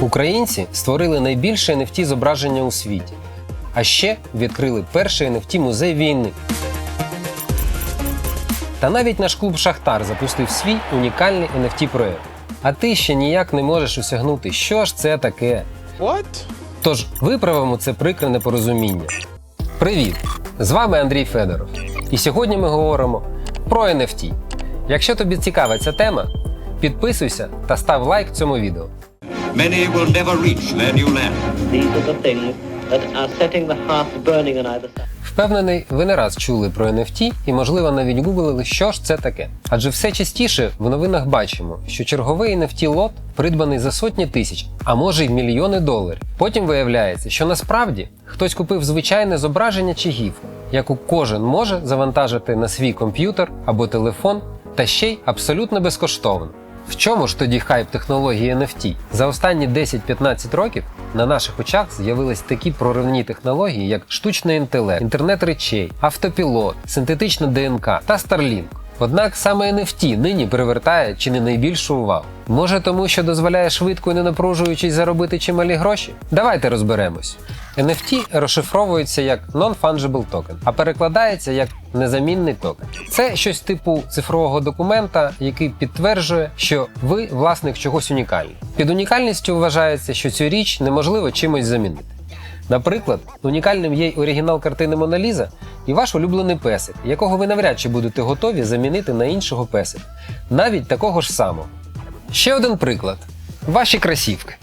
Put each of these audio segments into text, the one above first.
Українці створили найбільше NFT зображення у світі, а ще відкрили перший NFT музей війни. Та навіть наш клуб Шахтар запустив свій унікальний NFT проект. А ти ще ніяк не можеш осягнути, що ж це таке. What? Тож виправимо це прикре непорозуміння. Привіт! З вами Андрій Федоров. І сьогодні ми говоримо про NFT. Якщо тобі цікава ця тема, підписуйся та став лайк цьому відео. Many will never reach their new land. These are the things that are setting the hearts burning on either side. Впевнений, ви не раз чули про NFT і, можливо, навіть гуглили, що ж це таке. Адже все частіше в новинах бачимо, що черговий NFT лот придбаний за сотні тисяч, а може й мільйони доларів. Потім виявляється, що насправді хтось купив звичайне зображення чи гіф, яку кожен може завантажити на свій комп'ютер або телефон, та ще й абсолютно безкоштовно. В чому ж тоді хайп технології NFT? За останні 10-15 років на наших очах з'явились такі проривні технології, як штучний інтелект, інтернет речей, автопілот, синтетична ДНК та Starlink. Однак саме NFT нині привертає чи не найбільшу увагу. Може тому, що дозволяє швидко і не напружуючись заробити чималі гроші? Давайте розберемось. NFT розшифровується як Non-Fungible Token, а перекладається як незамінний токен. Це щось типу цифрового документа, який підтверджує, що ви власник чогось унікального. Під унікальністю вважається, що цю річ неможливо чимось замінити. Наприклад, унікальним є й оригінал картини Мона Ліза і ваш улюблений песик, якого ви навряд чи будете готові замінити на іншого песика, навіть такого ж самого. Ще один приклад: ваші красівки.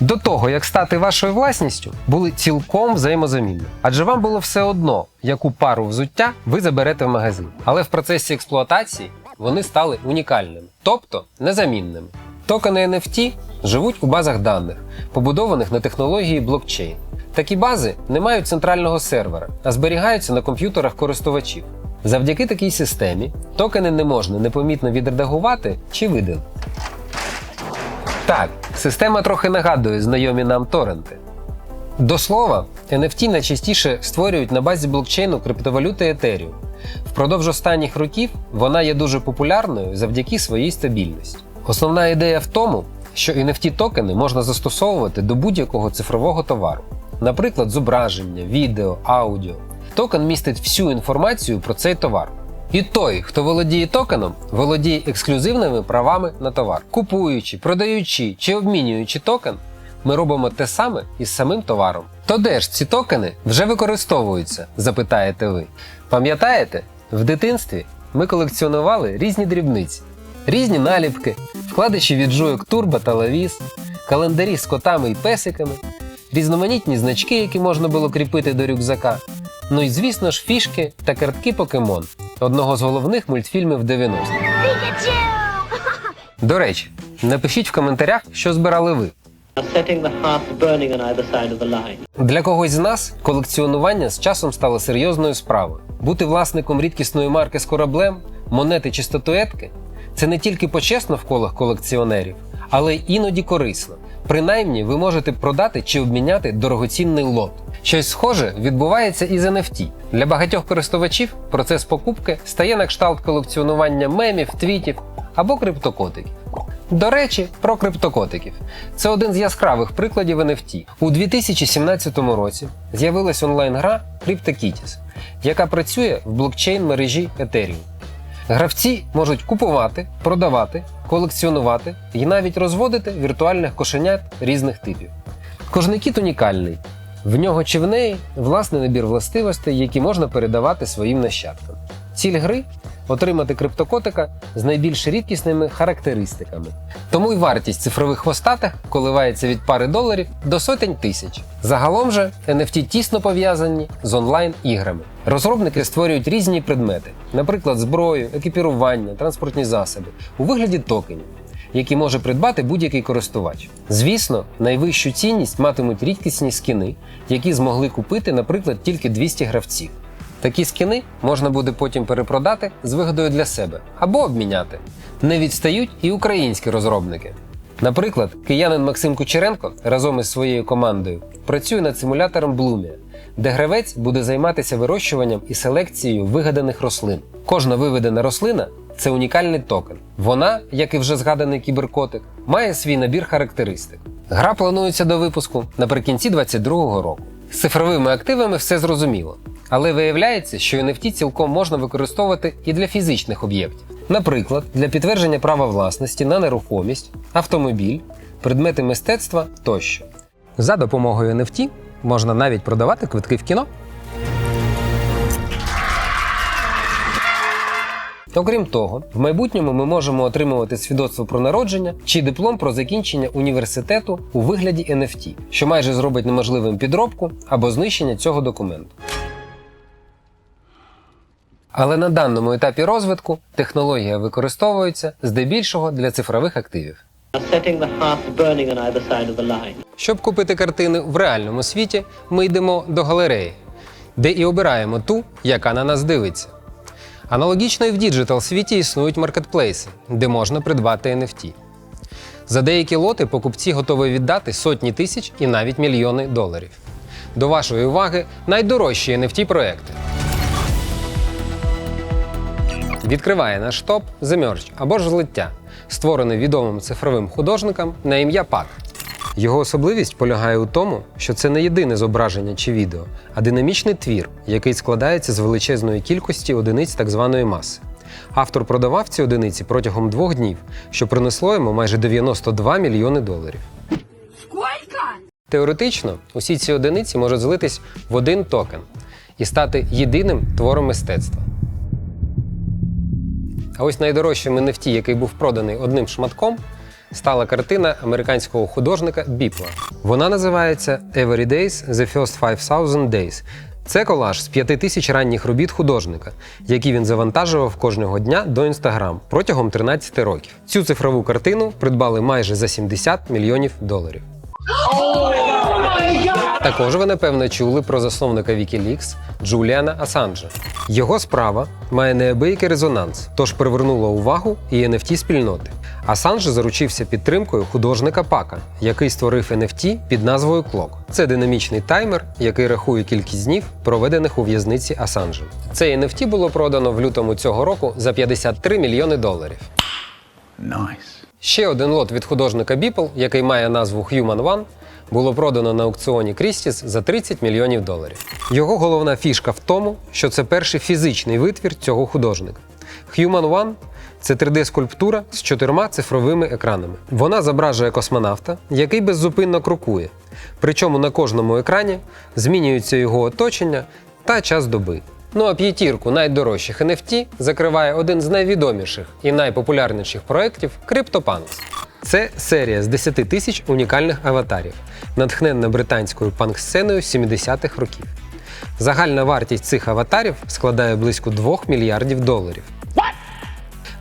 До того, як стати вашою власністю, були цілком взаємозамінні. Адже вам було все одно, яку пару взуття ви заберете в магазин. Але в процесі експлуатації вони стали унікальними, тобто незамінними. Токени NFT живуть у базах даних, побудованих на технології блокчейн. Такі бази не мають центрального сервера, а зберігаються на комп'ютерах користувачів. Завдяки такій системі токени не можна непомітно відредагувати чи видалити. Так, система трохи нагадує знайомі нам торренти. До слова, NFT найчастіше створюють на базі блокчейну криптовалюти Ethereum. Впродовж останніх років вона є дуже популярною завдяки своїй стабільності. Основна ідея в тому, що NFT токени можна застосовувати до будь-якого цифрового товару, наприклад, зображення, відео, аудіо. Токен містить всю інформацію про цей товар. І той, хто володіє токеном, володіє ексклюзивними правами на товар. Купуючи, продаючи чи обмінюючи токен, ми робимо те саме із самим товаром. То де ж ці токени вже використовуються? запитаєте ви. Пам'ятаєте, в дитинстві ми колекціонували різні дрібниці, різні наліпки, вкладиші від жуйок турбо та лавіс, календарі з котами і песиками, різноманітні значки, які можна було кріпити до рюкзака. Ну і звісно ж фішки та картки Покемон одного з головних мультфільмів 90-х. До речі, напишіть в коментарях, що збирали ви. Для когось з нас колекціонування з часом стало серйозною справою. Бути власником рідкісної марки з кораблем, монети чи статуетки це не тільки почесно в колах колекціонерів, але й іноді корисно. Принаймні, ви можете продати чи обміняти дорогоцінний лот. Щось схоже відбувається і з NFT. Для багатьох користувачів процес покупки стає на кшталт колекціонування мемів, твітів або криптокотиків. До речі, про криптокотиків. Це один з яскравих прикладів NFT. У 2017 році з'явилась онлайн-гра CryptoKitties, яка працює в блокчейн мережі Ethereum. Гравці можуть купувати, продавати, колекціонувати і навіть розводити віртуальних кошенят різних типів. Кожний кіт унікальний. В нього чи в неї власний набір властивостей, які можна передавати своїм нащадкам. Ціль гри отримати криптокотика з найбільш рідкісними характеристиками. Тому й вартість цифрових хвостатих коливається від пари доларів до сотень тисяч. Загалом же NFT тісно пов'язані з онлайн-іграми. Розробники створюють різні предмети, наприклад, зброю, екіпірування, транспортні засоби у вигляді токенів які може придбати будь-який користувач. Звісно, найвищу цінність матимуть рідкісні скіни, які змогли купити, наприклад, тільки 200 гравців. Такі скіни можна буде потім перепродати з вигодою для себе або обміняти. Не відстають і українські розробники. Наприклад, киянин Максим Кучеренко разом із своєю командою працює над симулятором Blumia, де гравець буде займатися вирощуванням і селекцією вигаданих рослин. Кожна виведена рослина це унікальний токен. Вона, як і вже згаданий кіберкотик, має свій набір характеристик. Гра планується до випуску наприкінці 2022 року. З цифровими активами все зрозуміло. Але виявляється, що NFT цілком можна використовувати і для фізичних об'єктів. Наприклад, для підтвердження права власності на нерухомість, автомобіль, предмети мистецтва тощо. За допомогою NFT можна навіть продавати квитки в кіно. Окрім того, в майбутньому ми можемо отримувати свідоцтво про народження чи диплом про закінчення університету у вигляді NFT, що майже зробить неможливим підробку або знищення цього документу. Але на даному етапі розвитку технологія використовується здебільшого для цифрових активів. Щоб купити картини в реальному світі, ми йдемо до галереї, де і обираємо ту, яка на нас дивиться. Аналогічно і в діджитал світі існують маркетплейси, де можна придбати NFT. За деякі лоти покупці готові віддати сотні тисяч і навіть мільйони доларів. До вашої уваги найдорожчі NFT проекти. Відкриває наш топ The Merge або ж злиття, створений відомим цифровим художником на ім'я Пак. Його особливість полягає у тому, що це не єдине зображення чи відео, а динамічний твір, який складається з величезної кількості одиниць так званої маси. Автор продавав ці одиниці протягом двох днів, що принесло йому майже 92 мільйони доларів. Теоретично, усі ці одиниці можуть злитись в один токен і стати єдиним твором мистецтва. А ось найдорожчим NFT, який був проданий одним шматком, стала картина американського художника Біпла. Вона називається Every Days The First 5000 Days. Це колаж з п'яти тисяч ранніх робіт художника, які він завантажував кожного дня до Instagram протягом 13 років. Цю цифрову картину придбали майже за 70 мільйонів доларів. Також ви напевно чули про засновника Wikileaks Джуліана Асанжа. Його справа має неабиякий резонанс, тож привернула увагу і NFT спільноти. Асанж заручився підтримкою художника Пака, який створив NFT під назвою Clock. Це динамічний таймер, який рахує кількість днів, проведених у в'язниці Асанжем. Цей NFT було продано в лютому цього року за 53 мільйони доларів. Ще один лот від художника Beeple, який має назву Human One, було продано на аукціоні Крістіс за 30 мільйонів доларів. Його головна фішка в тому, що це перший фізичний витвір цього художника. Human One це 3D-скульптура з чотирма цифровими екранами. Вона зображує космонавта, який беззупинно крокує. Причому на кожному екрані змінюється його оточення та час доби. Ну а п'ятірку найдорожчих NFT закриває один з найвідоміших і найпопулярніших проєктів CryptoPunks. Це серія з 10 тисяч унікальних аватарів, натхненна британською панк-сценою 70-х років. Загальна вартість цих аватарів складає близько 2 мільярдів доларів.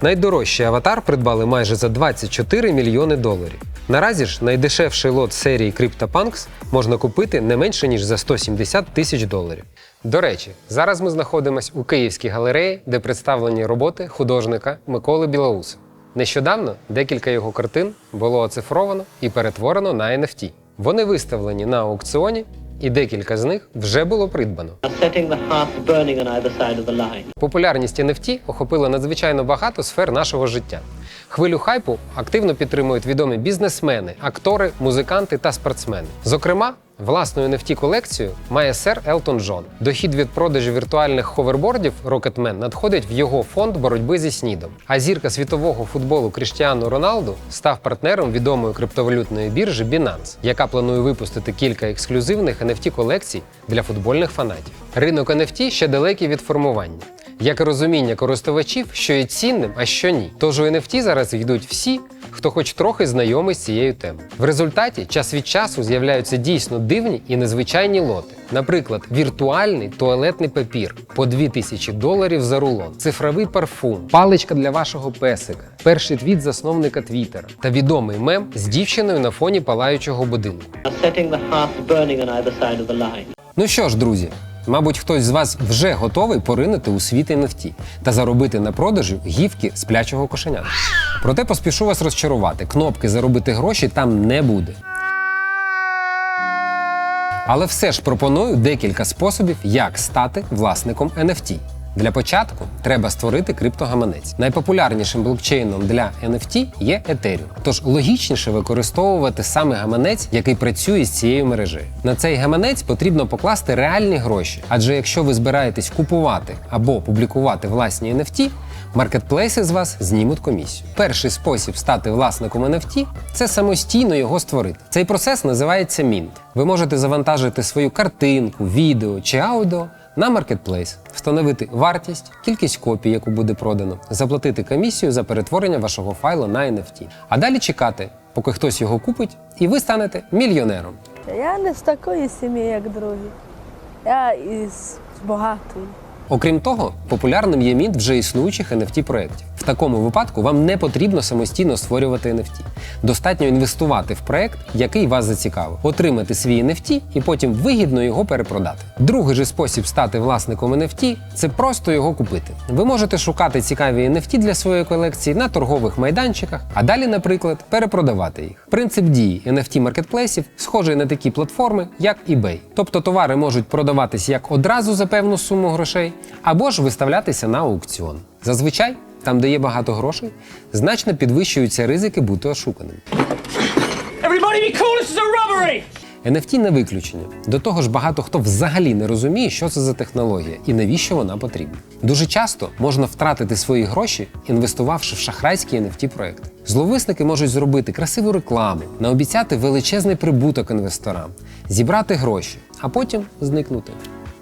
Найдорожчий аватар придбали майже за 24 мільйони доларів. Наразі ж найдешевший лот серії CryptoPunks можна купити не менше ніж за 170 тисяч доларів. До речі, зараз ми знаходимося у Київській галереї, де представлені роботи художника Миколи Білоуса. Нещодавно декілька його картин було оцифровано і перетворено на NFT. Вони виставлені на аукціоні, і декілька з них вже було придбано. Популярність NFT охопила надзвичайно багато сфер нашого життя. Хвилю хайпу активно підтримують відомі бізнесмени, актори, музиканти та спортсмени. Зокрема, власну NFT колекцію має сер Елтон Джон. Дохід від продажу віртуальних ховербордів Rocketman надходить в його фонд боротьби зі снідом. А зірка світового футболу Кріштіану Роналду став партнером відомої криптовалютної біржі Binance, яка планує випустити кілька ексклюзивних NFT колекцій для футбольних фанатів. Ринок NFT ще далекий від формування як і розуміння користувачів, що є цінним, а що ні. Тож у NFT зараз йдуть всі, хто хоч трохи знайомий з цією темою. В результаті час від часу з'являються дійсно дивні і незвичайні лоти. Наприклад, віртуальний туалетний папір по 2000 доларів за рулон, цифровий парфум, паличка для вашого песика, перший твіт засновника Твіттера та відомий мем з дівчиною на фоні палаючого будинку. Ну що ж, друзі, мабуть, хтось з вас вже готовий поринути у світ NFT та заробити на продажу гівки сплячого кошеня. Проте поспішу вас розчарувати: кнопки заробити гроші там не буде. Але все ж пропоную декілька способів, як стати власником NFT. Для початку треба створити криптогаманець. Найпопулярнішим блокчейном для NFT є Ethereum. Тож логічніше використовувати саме гаманець, який працює з цією мережею. На цей гаманець потрібно покласти реальні гроші. Адже якщо ви збираєтесь купувати або публікувати власні NFT, маркетплейси з вас знімуть комісію. Перший спосіб стати власником NFT – це самостійно його створити. Цей процес називається Mint. Ви можете завантажити свою картинку, відео чи аудіо на маркетплейс, встановити вартість, кількість копій, яку буде продано, заплатити комісію за перетворення вашого файлу на NFT. А далі чекати, поки хтось його купить, і ви станете мільйонером. Я не з такої сім'ї, як другі. Я із багатої. Окрім того, популярним є мінт вже існуючих NFT проєктів. В такому випадку вам не потрібно самостійно створювати NFT. Достатньо інвестувати в проєкт, який вас зацікавив, отримати свій NFT і потім вигідно його перепродати. Другий же спосіб стати власником NFT – це просто його купити. Ви можете шукати цікаві NFT для своєї колекції на торгових майданчиках, а далі, наприклад, перепродавати їх. Принцип дії NFT маркетплейсів схожий на такі платформи, як eBay. Тобто товари можуть продаватись як одразу за певну суму грошей, або ж виставлятися на аукціон. Зазвичай, там, де є багато грошей, значно підвищуються ризики бути ошуканим. Everybody be cool, this is a robbery! NFT не виключення. До того ж, багато хто взагалі не розуміє, що це за технологія і навіщо вона потрібна. Дуже часто можна втратити свої гроші, інвестувавши в шахрайські NFT проекти. Зловисники можуть зробити красиву рекламу, наобіцяти величезний прибуток інвесторам, зібрати гроші, а потім зникнути.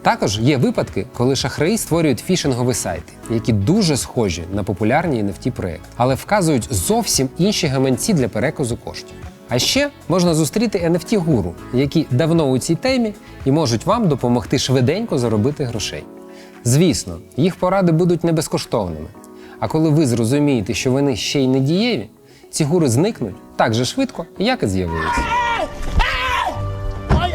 Також є випадки, коли шахраї створюють фішингові сайти, які дуже схожі на популярні NFT проекти, але вказують зовсім інші гаманці для переказу коштів. А ще можна зустріти NFT гуру, які давно у цій темі і можуть вам допомогти швиденько заробити грошей. Звісно, їх поради будуть не безкоштовними. А коли ви зрозумієте, що вони ще й не дієві, ці гури зникнуть так же швидко, як і з'явилися.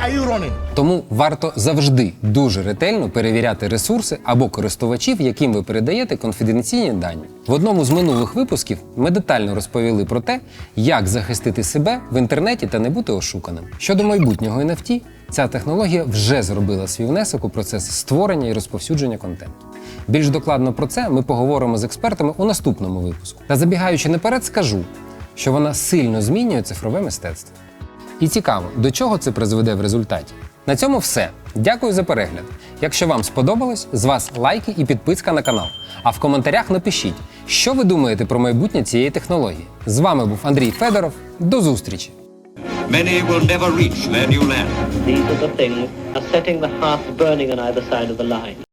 Are you? Тому варто завжди дуже ретельно перевіряти ресурси або користувачів, яким ви передаєте конфіденційні дані. В одному з минулих випусків ми детально розповіли про те, як захистити себе в інтернеті та не бути ошуканим. Щодо майбутнього NFT, ця технологія вже зробила свій внесок у процес створення і розповсюдження контенту. Більш докладно про це ми поговоримо з експертами у наступному випуску. Та забігаючи наперед, скажу, що вона сильно змінює цифрове мистецтво. І цікаво, до чого це призведе в результаті. На цьому все. Дякую за перегляд. Якщо вам сподобалось, з вас лайки і підписка на канал. А в коментарях напишіть, що ви думаєте про майбутнє цієї технології. З вами був Андрій Федоров. До зустрічі! Many will never reach their new land. These are the things are setting the hearts burning on either side of the line.